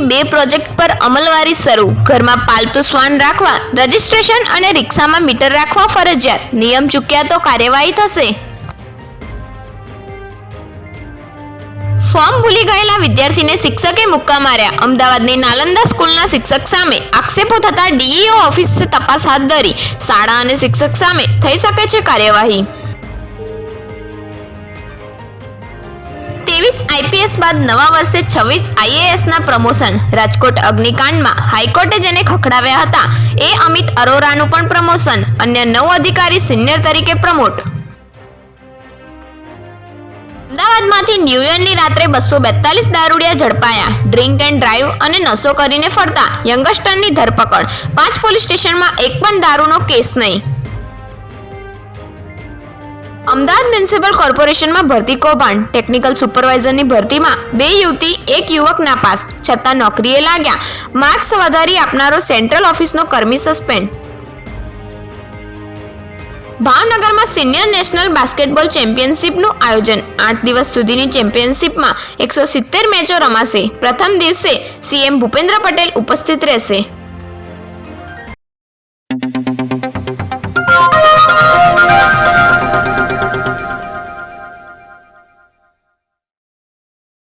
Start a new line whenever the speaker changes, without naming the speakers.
બે પ્રોજેક્ટ પર અમલવારી શરૂ. ઘરમાં પાલતુ શ્વાન રાખવા, રજીસ્ટ્રેશન અને રિક્ષામાં મીટર રાખવા ફરજિયાત. નિયમ ચૂક્યા તો કાર્યવાહી થશે. ફોર્મ ભૂલી ગયેલા વિદ્યાર્થીને શિક્ષકે મુક્કા માર્યા. અમદાવાદની નાલંદા સ્કૂલના શિક્ષક સામે આક્ષેપો થતા ડીઈઓ ઓફિસે તપાસ હાથ ધરી. શાળા અને શિક્ષક સામે થઈ શકે છે કાર્યવાહી. ત્રેવીસ આઈપીએસ બાદ નવા વર્ષે છવ્વીસ આઈએએસના પ્રમોશન. રાજકોટ અગ્નિકાંડમાં હાઈકોર્ટે જેને ખખડાવ્યા હતા, એ અમિત અરોરાનું પણ પ્રમોશન. અન્ય નવ અધિકારી સિનિયર તરીકે પ્રમોટ. અમદાવાદમાંથી ન્યૂયોર્કની રાત્રે બસો બેતાલીસ દારૂડિયા ઝડપાયા. ડ્રિંક એન્ડ ડ્રાઈવ અને નશો કરીને ફરતા. યંગસ્ટરની ધરપકડ. પાંચ પોલીસ સ્ટેશનમાં એક પણ દારૂનો કેસ નહીં. અમદાવાદ મ્યુનિસિપલ કોર્પોરેશનમાં ભરતી કૌભાંડ. ટેકનિકલ સુપરવાઇઝરની ભરતીમાં બે યુવતી, એક યુવક નાપાસ. છતાં નોકરીએ લાગ્યા. માર્ક્સ વધારી આપનારો સેન્ટ્રલ ઓફિસનો કર્મી સસ્પેન્ડ. ભાવનગરમાં સિનિયર નેશનલ બાસ્કેટબોલ ચેમ્પિયનશિપનું આયોજન. આઠ દિવસ સુધીની ચેમ્પિયનશિપમાં એકસો સિત્તેર મેચો રમાશે. પ્રથમ દિવસે સીએમ ભૂપેન્દ્ર પટેલ ઉપસ્થિત રહેશે.